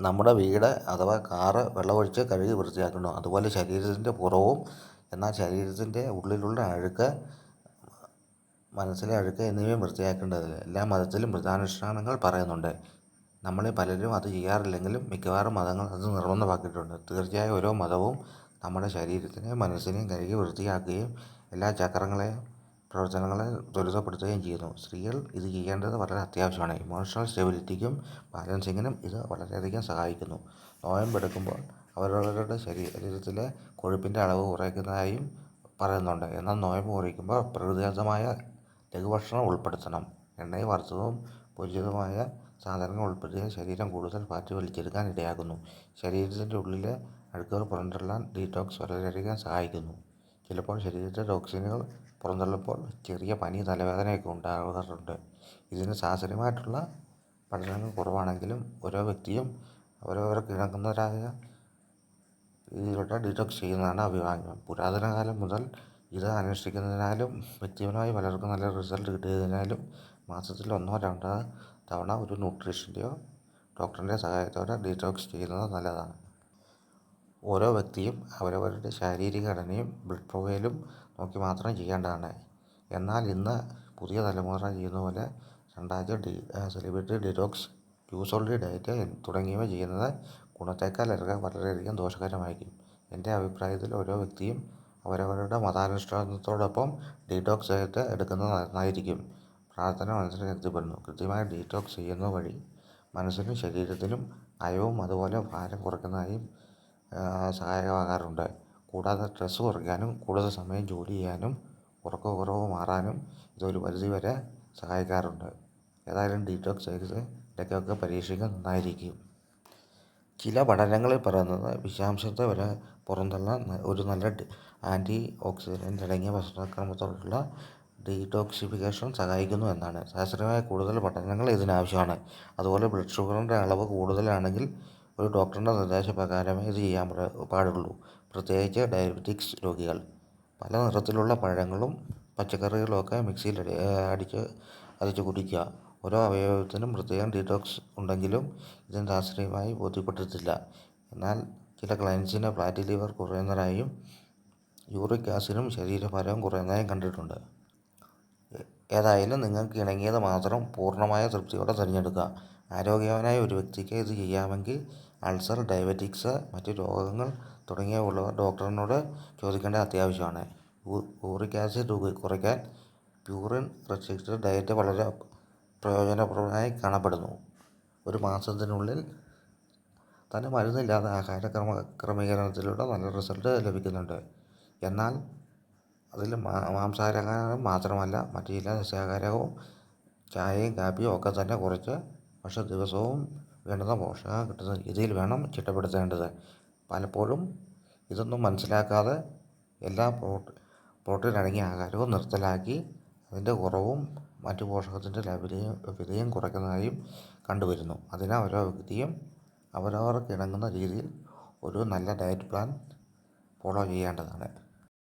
നമ്മുടെ വീട് അഥവാ കാറ് വെള്ളമൊഴിച്ച് കഴുകി വൃത്തിയാക്കണം അതുപോലെ ശരീരത്തിന്റെ പുറവും എന്നാൽ ശരീരത്തിന്റെ ഉള്ളിലുള്ള അഴുക്ക് മനസ്സിലെ അഴുക്ക് എന്നിവയും വൃത്തിയാക്കേണ്ടത് എല്ലാ മതത്തിലും വ്രതാനുഷ്ഠാനങ്ങൾ പറയുന്നുണ്ട്. നമ്മളെ പലരും അത് ചെയ്യാറില്ലെങ്കിലും മിക്കവാറും മതങ്ങൾ അത് നിർബന്ധമാക്കിയിട്ടുണ്ട്. തീർച്ചയായും ഓരോ മതവും നമ്മുടെ ശരീരത്തിനെയും മനസ്സിനെയും കഴുകി വൃത്തിയാക്കുകയും എല്ലാ ചക്രങ്ങളെയും പ്രവർത്തനങ്ങളെ ത്വരിതപ്പെടുത്തുകയും ചെയ്യുന്നു. സ്ത്രീകൾ ഇത് ചെയ്യേണ്ടത് വളരെ അത്യാവശ്യമാണ്. ഇമോഷണൽ സ്റ്റെബിലിറ്റിക്കും ബാലൻസിങ്ങിനും ഇത് വളരെയധികം സഹായിക്കുന്നു. നോയമ്പെടുക്കുമ്പോൾ അവരവരുടെ ശരീരത്തിലെ കൊഴുപ്പിന്റെ അളവ് കുറയ്ക്കുന്നതായും പറയുന്നുണ്ട്. എന്നാൽ നോയമ്പ് മുറിക്കുമ്പോൾ പ്രകൃതിദത്തമായ ലഘുഭക്ഷണം ഉൾപ്പെടുത്തണം. എണ്ണയും വറുത്തതും പൊരിച്ചതുമായ സാധനങ്ങൾ ഉൾപ്പെടുത്തിയ ശരീരം കൂടുതൽ ഫാറ്റ് വലിച്ചെടുക്കാൻ ഇടയാക്കുന്നു. ശരീരത്തിന്റെ ഉള്ളിലെ അഴുക്കുകൾ പുറന്തള്ളാൻ ഡീറ്റോക്സ് വളരെയധികം സഹായിക്കുന്നു. ചിലപ്പോൾ ശരീരത്തിലെ ടോക്സിനുകൾ പുറന്തള്ളുമ്പോൾ ചെറിയ പനി തലവേദനയൊക്കെ ഉണ്ടാകാറുണ്ട്. ഇതിന് ശാസ്ത്രീയമായിട്ടുള്ള പഠനങ്ങൾ കുറവാണെങ്കിലും ഓരോ വ്യക്തിയും അവരവർക്ക് ഇണങ്ങുന്നവരായ ഇതിലൂടെ ഡിറ്റോക്സ് ചെയ്യുന്നതാണ് അഭിവാഹ്യം പുരാതന കാലം മുതൽ ഇത് അന്വേഷിക്കുന്നതിനാലും വ്യക്തിപരമായി പലർക്കും നല്ല റിസൾട്ട് കിട്ടിയതിനാലും മാസത്തിൽ ഒന്നോ രണ്ടോ തവണ ഒരു ന്യൂട്രീഷന്റെയോ ഡോക്ടറിന്റെ സഹായത്തോടെ ഡീറ്റോക്സ് ചെയ്യുന്നത് നല്ലതാണ്. ഓരോ വ്യക്തിയും അവരവരുടെ ശാരീരിക ഘടനയും ബ്ലഡ് പ്രൊഫൈലും നോക്കി മാത്രം ചെയ്യേണ്ടതാണ്. എന്നാൽ ഇന്ന് പുതിയ തലമുറ ചെയ്യുന്ന പോലെ രണ്ടാഴ്ച the celebrity detox juice only diet തുടങ്ങിയവ ചെയ്യുന്നത് ഗുണത്തേക്കാളേറെ വളരെയധികം ദോഷകരമായിരിക്കും. എന്റെ അഭിപ്രായത്തിൽ ഓരോ വ്യക്തിയും അവരവരുടെ മതാനുഷ്ഠാനത്തോടൊപ്പം ഡീറ്റോക്സ് ഡയറ്റ് എടുക്കുന്നത് നന്നായിരിക്കും. പ്രാർത്ഥന മനസ്സിൽ ശക്തിപ്പെടുന്നു കൃത്യമായി ഡീറ്റോക്സ് ചെയ്യുന്ന വഴി മനസ്സിനും ശരീരത്തിനും അയവും അതുപോലെ ഭാരം കുറയ്ക്കുന്നതായും സഹായകമാകാറുണ്ട് കൂടാതെ സ്ട്രെസ് കുറയ്ക്കാനും കൂടുതൽ സമയം ജോലി ചെയ്യാനും ഉറക്കക്കുറവ് മാറാനും ഇതൊരു പരിധി വരെ സഹായിക്കാറുണ്ട്. ഏതായാലും ഡീറ്റോക്സ് ഇടയ്ക്കൊക്കെ പരീക്ഷിക്കുന്നത് നന്നായിരിക്കും. ചില പഠനങ്ങളിൽ പറയുന്നത് വിഷാംശത്തെ വരെ പുറന്തള്ള ഒരു നല്ല ആന്റി ഓക്സിഡന്റ് അടങ്ങിയ ഭക്ഷണക്രമത്തോടുള്ള ഡീടോക്സിഫിക്കേഷൻ സഹായിക്കുന്നു എന്നാണ്. ശാസ്ത്രീയമായ കൂടുതൽ പഠനങ്ങൾ ഇതിനാവശ്യമാണ്. അതുപോലെ ബ്ലഡ് ഷുഗറിന്റെ അളവ് കൂടുതലാണെങ്കിൽ ഒരു ഡോക്ടറുടെ നിർദ്ദേശപ്രകാരമേ ഇത് ചെയ്യാൻ പാടുള്ളൂ. പ്രത്യേകിച്ച് ഡയബറ്റിക്സ് രോഗികൾ. പല നിറത്തിലുള്ള പഴങ്ങളും പച്ചക്കറികളുമൊക്കെ മിക്സിയിൽ അടിച്ച് അരച്ച് കുടിക്കുക. ഓരോ അവയവത്തിനും പ്രത്യേകം ഡീറ്റോക്സ് ഉണ്ടെങ്കിലും ഇതിന് ശാസ്ത്രീയമായി ബോധ്യപ്പെട്ടിട്ടില്ല. എന്നാൽ ചില ക്ലയൻസിന് ഫാറ്റി ലിവർ കുറയുന്നതായും യൂറിക് ആസിഡും ശരീരഭാരവും കുറയുന്നതായും കണ്ടിട്ടുണ്ട്. ഏതായാലും നിങ്ങൾക്ക് ഇണങ്ങിയത് മാത്രം പൂർണമായ തൃപ്തിയോടെ തിരഞ്ഞെടുക്കുക. ആരോഗ്യവാനായ ഒരു വ്യക്തിക്ക് ഇത് ചെയ്യാമെങ്കിൽ അൾസർ ഡയബറ്റിക്സ് മറ്റ് രോഗങ്ങൾ തുടങ്ങിയവ ഉള്ളവർ ഡോക്ടറിനോട് ചോദിക്കേണ്ടത് അത്യാവശ്യമാണ്. യൂറിക് ആസിഡ് കുറയ്ക്കാൻ പ്യൂറിൻ റെസ്ട്രിക്റ്റഡ് ഡയറ്റ് വളരെ പ്രയോജനപ്രദമായി കാണപ്പെടുന്നു. ഒരു മാസത്തിനുള്ളിൽ തന്നെ മരുന്നില്ലാതെ ആഹാര ക്രമ ക്രമീകരണത്തിലൂടെ നല്ല റിസൾട്ട് ലഭിക്കുന്നുണ്ട്. എന്നാൽ അതിൽ മാംസാഹാരം മാത്രമല്ല മറ്റു ചില സസ്യാഹാരവും ചായയും കാപ്പിയും ഒക്കെ തന്നെ കുറച്ച് പക്ഷേ ദിവസവും വേണ്ടുന്ന പോഷകം കിട്ടുന്ന രീതിയിൽ വേണം ചിട്ടപ്പെടുത്തേണ്ടത്. പലപ്പോഴും ഇതൊന്നും മനസ്സിലാക്കാതെ എല്ലാ പ്രോട്ടീൻ അടങ്ങിയ ആഹാരവും നിർത്തലാക്കി അതിന്റെ കുറവും മറ്റു പോഷകത്തിന്റെ ലഭ്യതയും ലഭ്യതയും കുറയ്ക്കുന്നതായും കണ്ടുവരുന്നു. അതിനാൽ ഓരോ വ്യക്തിയും അവരവർക്ക് ഇണങ്ങുന്ന രീതിയിൽ ഒരു നല്ല ഡയറ്റ് പ്ലാൻ ഫോളോ ചെയ്യേണ്ടതാണ്.